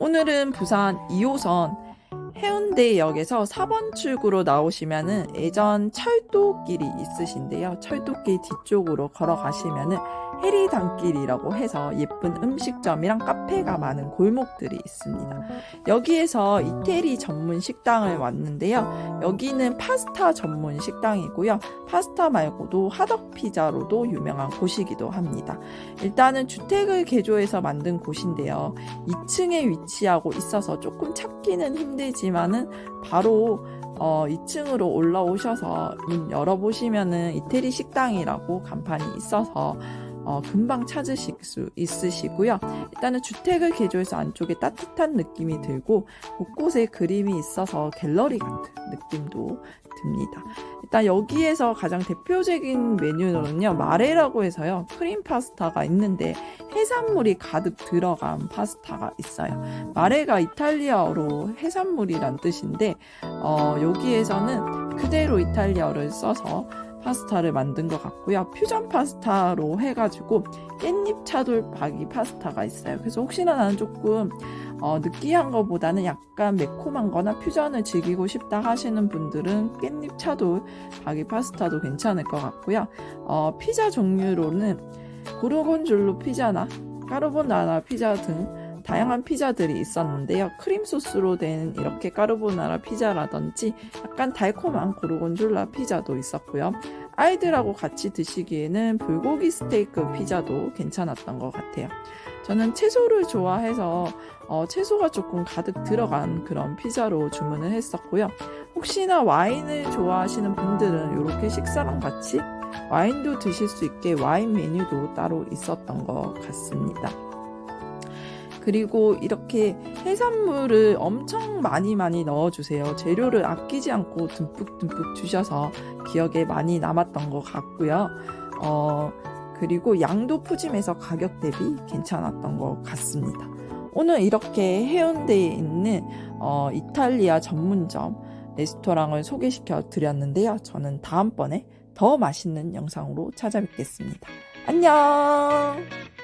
오늘은 부산 2호선 해운대역에서 4번 출구로 나오시면은 예전 철도길이 있으신데요. 철도길 뒤쪽으로 걸어가시면은 해리단길이라고 해서 예쁜 음식점이랑 카페가 많은 골목들이 있습니다. 여기에서 이태리 전문 식당을 왔는데요. 여기는 파스타 전문 식당이고요. 파스타 말고도 하덕 피자로도 유명한 곳이기도 합니다. 일단은 주택을 개조해서 만든 곳인데요. 2층에 위치하고 있어서 조금 찾기는 힘들지만은 바로 어, 2층으로 올라오셔서 문 열어보시면은 이태리 식당이라고 간판이 있어서 어, 금방 찾으실 수 있으시고요. 일단은 주택을 개조해서 안쪽에 따뜻한 느낌이 들고 곳곳에 그림이 있어서 갤러리 같은 느낌도 듭니다. 일단 여기에서 가장 대표적인 메뉴는요, 마레라고 해서요, 크림 파스타가 있는데 해산물이 가득 들어간 파스타가 있어요. 마레가 이탈리아어로 해산물이란 뜻인데, 어, 여기에서는 그대로 이탈리아어를 써서 파스타를 만든 것 같고요. 퓨전 파스타로 해가지고 깻잎 차돌박이 파스타가 있어요. 그래서 혹시나 나는 조금 어, 느끼한 것보다는 약간 매콤한 거나 퓨전을 즐기고 싶다 하시는 분들은 깻잎 차돌 박이 파스타도 괜찮을 것 같고요. 어, 피자 종류로는 고르곤졸로 피자나 까르보나라 피자 등 다양한 피자들이 있었는데요. 크림 소스로 된 이렇게 까르보나라 피자라든지 약간 달콤한 고르곤졸라 피자도 있었고요. 아이들하고 같이 드시기에는 불고기 스테이크 피자도 괜찮았던 것 같아요. 저는 채소를 좋아해서 어, 채소가 조금 가득 들어간 그런 피자로 주문을 했었고요. 혹시나 와인을 좋아하시는 분들은 이렇게 식사랑 같이 와인도 드실 수 있게 와인 메뉴도 따로 있었던 것 같습니다. 그리고 이렇게 해산물을 엄청 많이 많이 넣어주세요. 재료를 아끼지 않고 듬뿍 듬뿍 주셔서 기억에 많이 남았던 것 같고요. 어, 그리고 양도 푸짐해서 가격 대비 괜찮았던 것 같습니다. 오늘 이렇게 해운대에 있는 어, 이탈리아 전문점 레스토랑을 소개시켜 드렸는데요. 저는 다음번에 더 맛있는 영상으로 찾아뵙겠습니다. 안녕!